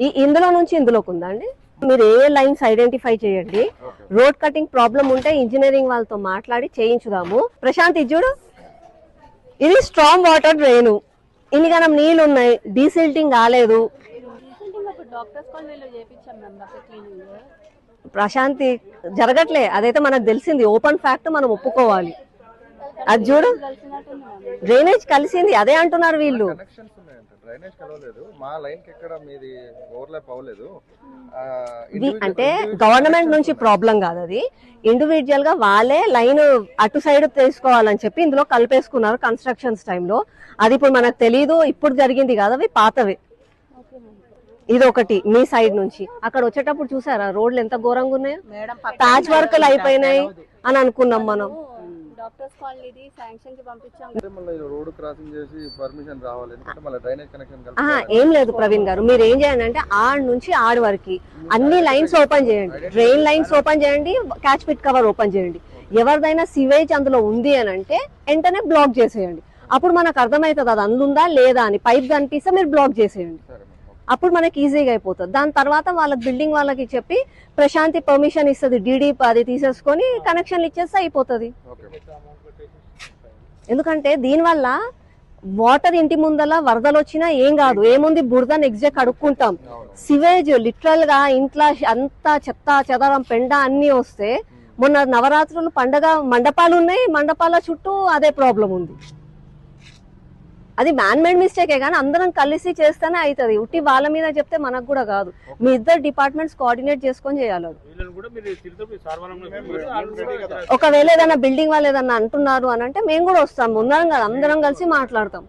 ఈ ఇందులో నుంచి ఇందులోకి ఉందా అండి? మీరు ఏ లైన్స్ ఐడెంటిఫై చేయండి. రోడ్ కటింగ్ ప్రాబ్లం ఉంటే ఇంజనీరింగ్ వాళ్ళతో మాట్లాడి చేయించుదాము. ప్రశాంత్ ఇది చూడు. ఇది స్ట్రాంగ్ వాటర్ డ్రైన్. ఇన్నిగనం నీళ్ళు ఉన్నాయి. డీసిల్టింగ్ కాలేదు. ప్రశాంతి జరగట్లే. అదైతే మనకు తెలిసింది. ఓపెన్ ఫ్యాక్ట్ మనం ఒప్పుకోవాలి. అది చూడు. డ్రైనేజ్ కలిసింది. అదే అంటున్నారు వీళ్ళు. డ్రైనేజ్ కలవలేదు. మా లైన్కి ఎక్కడ మీది ఓవర్లాప్ అవ్వలేదు. అంటే గవర్నమెంట్ నుంచి ప్రాబ్లం కాదు అది. ఇండివిజువల్గా వాళ్ళే లైన్ అటు సైడ్ తీసుకోవాలని చెప్పి ఇందులో కలిపేసుకున్నారు కన్స్ట్రక్షన్స్ టైంలో అది ఇప్పుడు మనకు తెలియదు ఇప్పుడు జరిగింది కాదు అవి పాతవి. ఇది ఒకటి మీ సైడ్ నుంచి. అక్కడ వచ్చేటప్పుడు చూసారా? రోడ్లు ఎంత ఘోరంగా ఉన్నాయో? ప్యాచ్ వర్క్లు అయిపోయినాయి అని అనుకున్నాం మనం. డాక్టర్స్ కాలనీది శాంక్షన్కి పంపించాం. రోడ్ క్రాసింగ్ చేసి పర్మిషన్ రావాలి ఎందుకంటే మళ్ళీ డ్రైనేజ్ కనెక్షన్ ఆహా, ఏం లేదు ప్రవీణ్ గారు. మీరు ఏం చేయండి అంటే ఆడ నుంచి ఆడి వరకు అన్ని లైన్స్ ఓపెన్ చేయండి. డ్రైన్ లైన్స్ ఓపెన్ చేయండి క్యాచ్ పిట్ కవర్ ఓపెన్ చేయండి. ఎవరిదైనా సివేజ్ అందులో ఉంది అని అంటే వెంటనే బ్లాక్ చేసేయండి. అప్పుడు మనకు అర్థమవుతుంది అది అందుందా లేదా అని. పైప్ కనిపిస్తే మీరు బ్లాక్ చేసేయండి. అప్పుడు మనకి ఈజీగా అయిపోతుంది. దాని తర్వాత వాళ్ళ బిల్డింగ్ వాళ్ళకి చెప్పి ప్రశాంతి పర్మిషన్ ఇస్తుంది. డీడీ అది తీసేసుకొని కనెక్షన్లు ఇచ్చేస్తే అయిపోతుంది. ఎందుకంటే దీనివల్ల వాటర్ ఇంటి ముందల వరదలు వచ్చినా ఏం కాదు. ఏముంది? బురద నెక్స్ట్ డే కడుక్కుంటాం. సివేజ్ లిటరల్గా ఇంట్లో అంతా చెత్త చెదరం పెండ అన్ని వస్తే మొన్న నవరాత్రులు పండగ మండపాలు ఉన్నాయి. మండపాల చుట్టూ అదే ప్రాబ్లం ఉంది. అది మ్యాన్ మేడ్ మిస్టేకే కానీ అందరం కలిసి చేస్తేనే అవుతుంది ఉట్టి వాళ్ళ మీద చెప్తే మనకు కూడా కాదు. మీ ఇద్దరు డిపార్ట్మెంట్స్ కోఆర్డినేట్ చేసుకొని చేయాలి ఒకవేళ ఏదైనా బిల్డింగ్ వాళ్ళు ఏదన్నా అంటున్నారు అని అంటే మేము కూడా వస్తాం. ఉన్నాం కదా అందరం కలిసి మాట్లాడతాం.